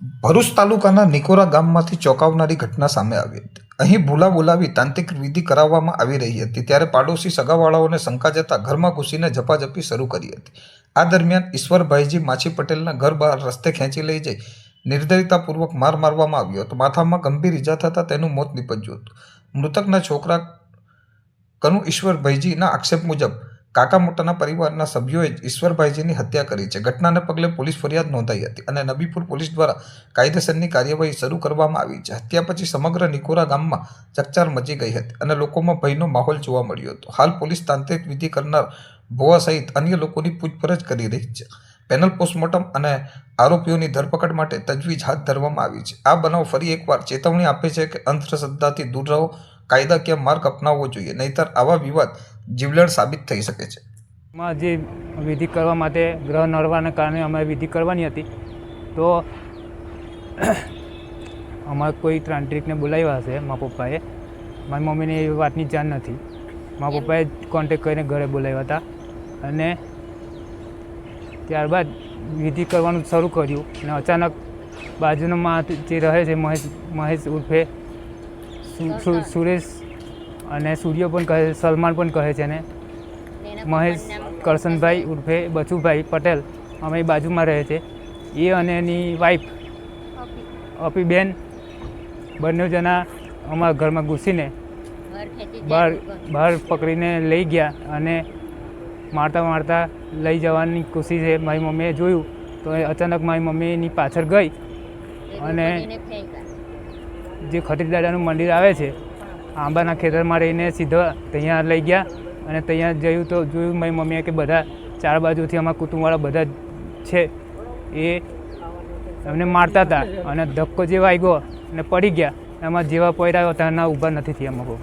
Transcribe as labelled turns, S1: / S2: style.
S1: ભરૂચ તાલુકાના નિકોરા ગામમાંથી ચોંકાવનારી ઘટના સામે આવી હતી. અહીં ભૂલા બોલાવી તાંત્રિક વિધિ કરાવવામાં આવી રહી હતી, ત્યારે પાડોશી સગાવાળાઓને શંકા જતા ઘરમાં ઘૂસીને ઝપાઝપી શરૂ કરી હતી. આ દરમિયાન ઈશ્વરભાઈજી માછી પટેલના ઘર બહાર રસ્તે ખેંચી લઈ જઈ નિર્દયતાપૂર્વક માર મારવામાં આવ્યો હતો. માથામાં ગંભીર ઈજા થતાં તેનું મોત નીપજ્યું હતું. મૃતકના છોકરા કનુ ઈશ્વરભાઈજીના આક્ષેપ મુજબ કાકા મોટાના પરિવારના સભ્યોએ જ ઈશ્વરભાઈજીની હત્યા કરી છે. ઘટનાને પગલે પોલીસ ફરિયાદ નોંધાઈ હતી અને નબીપુર પોલીસ દ્વારા કાયદેસરની કાર્યવાહી શરૂ કરવામાં આવી છે. હત્યા પછી સમગ્ર નિકોરા ગામમાં ચકચાર મચી ગઈ હતી અને લોકોમાં ભયનો માહોલ જોવા મળ્યો હતો. હાલ પોલીસ તાંત્રિક વિધિ કરનાર ભોવા સહિત અન્ય લોકોની પૂછપરછ કરી રહી છે. પેનલ પોસ્ટમોર્ટમ અને આરોપીઓની ધરપકડ માટે તજવીજ હાથ ધરવામાં આવી છે. આ બનાવ ફરી એકવાર ચેતવણી આપે છે કે અંધશ્રદ્ધાથી દૂર રહો કાયદાકીય માર્ગ અપનાવવો જોઈએ, નહીતર આવા વિવાદ જીવલેણ સાબિત થઈ શકે છે.
S2: માં જે વિધિ કરવા માટે ગ્રહ નડવાને કારણે અમારે વિધિ કરવાની હતી, તો અમારે કોઈ તાંત્રિકને બોલાવ્યા હશે મારા પપ્પાએ. મારી મમ્મીને એ વાતની જાણ નથી. મારા પપ્પાએ કોન્ટેક કરીને ઘરે બોલાવ્યા હતા. અને ત્યારબાદ વિધિ કરવાનું શરૂ કર્યું અને અચાનક બાજુનો માં જે રહે છે મહેશ મહેશ ઉર્ફે સુરેશ અને સૂર્ય પણ કહે છે સલમાન પણ કહે છે ને. મહેશ કરશનભાઈ ઉર્ફે બચુભાઈ પટેલ અમે બાજુમાં રહે છે. એ અને એની વાઈફ અપીબેન બંને જણા અમારા ઘરમાં ઘૂસીને બહાર બહાર પકડીને લઈ ગયા અને મારતા મારતા લઈ જવાની કોશિશે મારી મમ્મીએ જોયું તો એ અચાનક મારી મમ્મી એની પાછળ ગઈ અને જે ખટીક દાદાનું મંદિર આવે છે આંબાના ખેતરમાં રહીને સીધા ત્યાં લઈ ગયા અને ત્યાં જોયું તો જોયું મારી મમ્મીએ કે બધા ચાર બાજુથી અમારા કુટુંબવાળા બધા છે. એ એમને મારતા હતા અને ધક્કો જે વાગ્યો અને પડી ગયા. એમાં જેવા પડ્યા હતા એના ઊભા નથી થયા અમુક